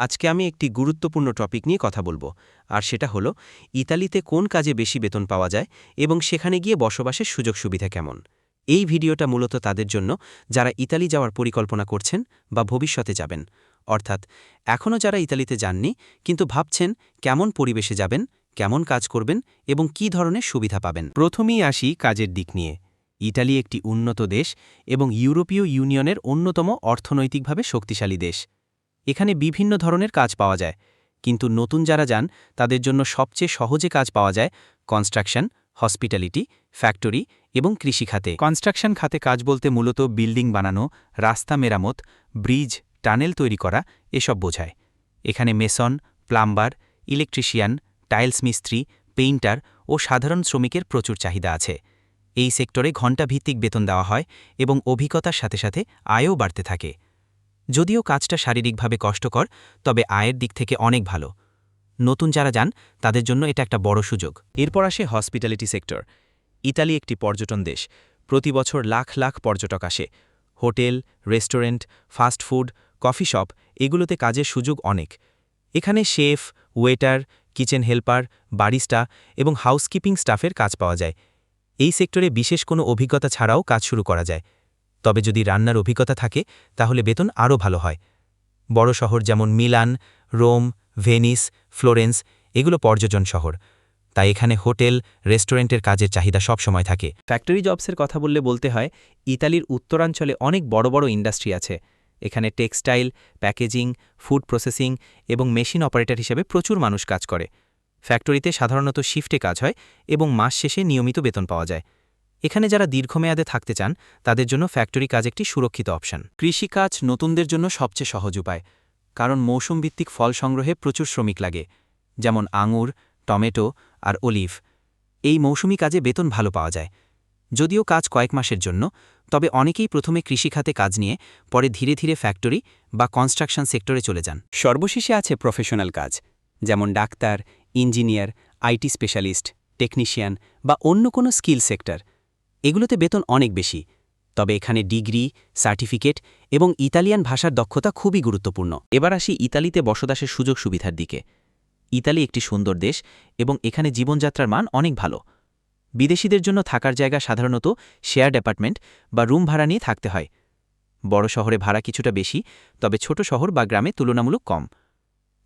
আজকে আমি একটি গুরুত্বপূর্ণ টপিক নিয়ে কথা বলব, আর সেটা হলো, ইতালিতে কোন কাজে বেশি বেতন পাওয়া যায় এবং সেখানে গিয়ে বসবাসের সুযোগ সুবিধা কেমন? এই ভিডিওটা মূলত তাদের জন্য যারা ইতালি যাওয়ার পরিকল্পনা করছেন বা ভবিষ্যতে যাবেন। অর্থাৎ এখনও যারা ইতালিতে যাননি, কিন্তু ভাবছেন কেমন পরিবেশে যাবেন, কেমন কাজ করবেন এবং কি ধরনের সুবিধা পাবেন। প্রথমেই আসি কাজের দিক নিয়ে। ইটালি একটি উন্নত দেশ এবং ইউরোপীয় ইউনিয়নের অন্যতম অর্থনৈতিকভাবে শক্তিশালী দেশ। এখানে বিভিন্ন ধরনের কাজ পাওয়া যায়। কিন্তু নতুন যারা যান, তাদের জন্য সবচেয়ে সহজে কাজ পাওয়া যায় কনস্ট্রাকশন, হসপিটালিটি, ফ্যাক্টরি এবং কৃষিখাতে কনস্ট্রাকশন খাতে কাজ বলতে মূলত বিল্ডিং বানানো, রাস্তা মেরামত, ব্রিজ, টানেল তৈরি করা, এসব বোঝায়। এখানে মেসন, প্লাম্বার, ইলেকট্রিশিয়ান, টাইলস মিস্ত্রি, পেইন্টার ও সাধারণ শ্রমিকের প্রচুর চাহিদা আছে। এই সেক্টরে ঘণ্টাভিত্তিক বেতন দেওয়া হয় এবং অভিজ্ঞতার সাথে সাথে আয়ও বাড়তে থাকে। যদিও কাজটা শারীরিকভাবে কষ্টকর, তবে আয়ের দিক থেকে অনেক ভালো। নতুন যারা যান, তাদের জন্য এটা একটা বড় সুযোগ। এরপর আসে হসপিটালিটি সেক্টর ইতালি একটি পর্যটন দেশ। প্রতি বছর লাখ লাখ পর্যটক আসে। Hotel, restaurant, fast food, coffee shop, এগুলোতে কাজের সুযোগ অনেক। এখানে chef, waiter, kitchen helper, barista এবং হাউসকিপিং স্টাফের কাজ পাওয়া যায়। এই সেক্টরে বিশেষ কোনো অভিজ্ঞতা ছাড়াও কাজ শুরু করা যায়। তবে যদি রান্নার অভিজ্ঞতা থাকে, তাহলে বেতন আরও ভালো হয়। বড় শহর যেমন মিলান, রোম, ভেনিস, ফ্লোরেন্স, এগুলো পর্যটন শহর। তাই এখানে হোটেল, রেস্টুরেন্টের কাজের চাহিদা সব সময় থাকে। ফ্যাক্টরি জবসের কথা বললে বলতে হয়, ইতালির উত্তরাঞ্চলে অনেক বড় বড় ইন্ডাস্ট্রি আছে। এখানে টেক্সটাইল, প্যাকেজিং, ফুড প্রসেসিং এবং মেশিন অপারেটর হিসেবে প্রচুর মানুষ কাজ করে। ফ্যাক্টরিতে সাধারণত শিফটে কাজ হয় এবং মাস শেষে নিয়মিত বেতন পাওয়া যায়। এখানে যারা দীর্ঘমেয়াদে থাকতে চান তাদের জন্য ফ্যাক্টরি কাজ একটি সুরক্ষিত অপশন। কৃষিকাজ নতুনদের জন্য সবচেয়ে সহজ উপায় কারণ মৌসুমভিত্তিক ফল সংগ্রহে প্রচুর শ্রমিক লাগে যেমন আঙুর টমেটো আর অলিভ। এই মৌসুমি কাজে বেতন ভালো পাওয়া যায়। যদিও কাজ কয়েক মাসের জন্য তবে অনেকেই প্রথমে কৃষিখাতে কাজ নিয়ে পরে ধীরে ধীরে ফ্যাক্টরি বা কনস্ট্রাকশন সেক্টরে চলে যান। সর্বশেষে আছে প্রফেশনাল কাজ যেমন doctor engineer IT specialist technician বা অন্য কোনো স্কিল সেক্টর। এগুলোতে বেতন অনেক বেশি, তবে এখানে ডিগ্রি, সার্টিফিকেট এবং ইতালিয়ান ভাষার দক্ষতা খুবই গুরুত্বপূর্ণ। এবার আসি ইতালিতে বসবাসের সুযোগ সুবিধার দিকে। ইতালি একটি সুন্দর দেশ এবং এখানে জীবনযাত্রার মান অনেক ভালো। বিদেশিদের জন্য থাকার জায়গা সাধারণত শেয়ার অ্যাপার্টমেন্ট বা রুম ভাড়া নিয়ে থাকতে হয়। বড় শহরে ভাড়া কিছুটা বেশি, তবে ছোট শহর বা গ্রামে তুলনামূলক কম।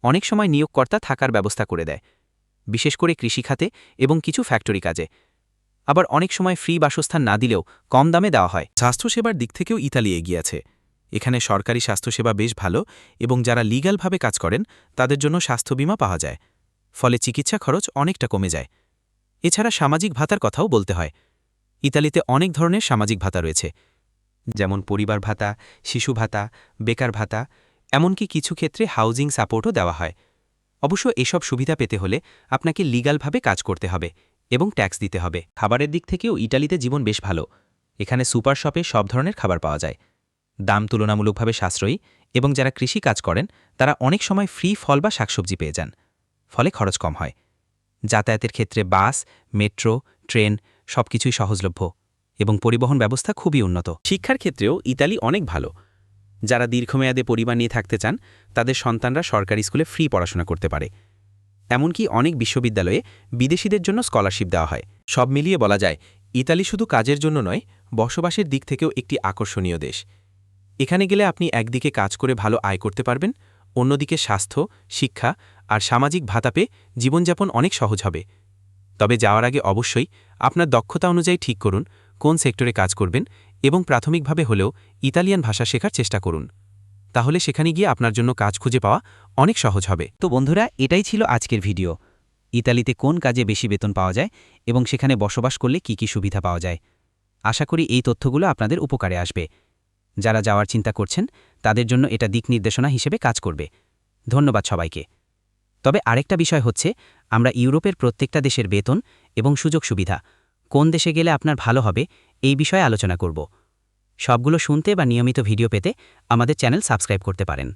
অনেক সময় নিয়োগকর্তা থাকার ব্যবস্থা করে দেয়, বিশেষ করে কৃষিখাতে এবং কিছু ফ্যাক্টরি কাজে। আবার অনেক সময় ফ্রি বাসস্থান না দিলেও কম দামে দেওয়া হয়। স্বাস্থ্যসেবার দিক থেকেও ইতালি এগিয়ে আছে। এখানে সরকারি স্বাস্থ্যসেবা বেশ ভালো এবং যারা লিগ্যালভাবে কাজ করেন, তাদের জন্য স্বাস্থ্য বিমা পাওয়া যায়। ফলে চিকিৎসা খরচ অনেকটা কমে যায়। এছাড়া সামাজিক ভাতার কথাও বলতে হয়। ইতালিতে অনেক ধরনের সামাজিক ভাতা রয়েছে। যেমন পরিবার ভাতা, শিশু ভাতা, বেকার ভাতা, এমনকি কিছু ক্ষেত্রে হাউজিং সাপোর্টও দেওয়া হয়। অবশ্য এসব সুবিধা পেতে হলে আপনাকে লিগালভাবে কাজ করতে হবে। এবং ট্যাক্স দিতে হবে। খাবারের দিক থেকেও ইটালিতে জীবন বেশ ভালো। এখানে সুপার শপে সব ধরনের খাবার পাওয়া যায়। দাম তুলনামূলকভাবে সাশ্রয়ী এবং যারা কৃষি কাজ করেন, তারা অনেক সময় ফ্রি ফল বা শাকসবজি পেয়ে যান। ফলে খরচ কম হয়। যাতায়াতের ক্ষেত্রে বাস, মেট্রো, ট্রেন সবকিছুই সহজলভ্য এবং পরিবহন ব্যবস্থা খুবই উন্নত। শিক্ষার ক্ষেত্রেও ইতালি অনেক ভালো। যারা দীর্ঘমেয়াদে পরিবার নিয়ে থাকতে চান, তাদের সন্তানরা সরকারি স্কুলে ফ্রি পড়াশোনা করতে পারে। এমনকি অনেক বিশ্ববিদ্যালয়ে বিদেশিদের জন্য স্কলারশিপ দেওয়া হয়। সব মিলিয়ে বলা যায়, ইতালি শুধু কাজের জন্য নয়, বসবাসের দিক থেকেও একটি আকর্ষণীয় দেশ। এখানে গেলে আপনি একদিকে কাজ করে ভালো আয় করতে পারবেন, অন্যদিকে স্বাস্থ্য, শিক্ষা আর সামাজিক ভাতা পেয়ে জীবনযাপন অনেক সহজ হবে। তবে যাওয়ার আগে অবশ্যই আপনার দক্ষতা অনুযায়ী ঠিক করুন, কোন সেক্টরে কাজ করবেন এবং প্রাথমিকভাবে হলেও ইতালিয়ান ভাষা শেখার চেষ্টা করুন। তাহলে সেখানে গিয়ে আপনার জন্য কাজ খুঁজে পাওয়া অনেক সহজ হবে। তো বন্ধুরা, এটাই ছিল আজকের ভিডিও। ইতালিতে কোন কাজে বেশি বেতন পাওয়া যায় এবং সেখানে বসবাস করলে কি কি সুবিধা পাওয়া যায়? আশা করি এই তথ্যগুলো আপনাদের উপকারে আসবে। যারা যাওয়ার চিন্তা করছেন, তাদের জন্য এটা দিক নির্দেশনা হিসেবে কাজ করবে। ধন্যবাদ সবাইকে। তবে আরেকটা বিষয় হচ্ছে, আমরা ইউরোপের প্রত্যেকটা দেশের বেতন এবং সুযোগ সুবিধা, কোন দেশে গেলে আপনার ভালো হবে, এই বিষয়ে আলোচনা করব। সবগুলো শুনতে বা নিয়মিত ভিডিও পেতে আমাদের চ্যানেল সাবস্ক্রাইব করতে পারেন।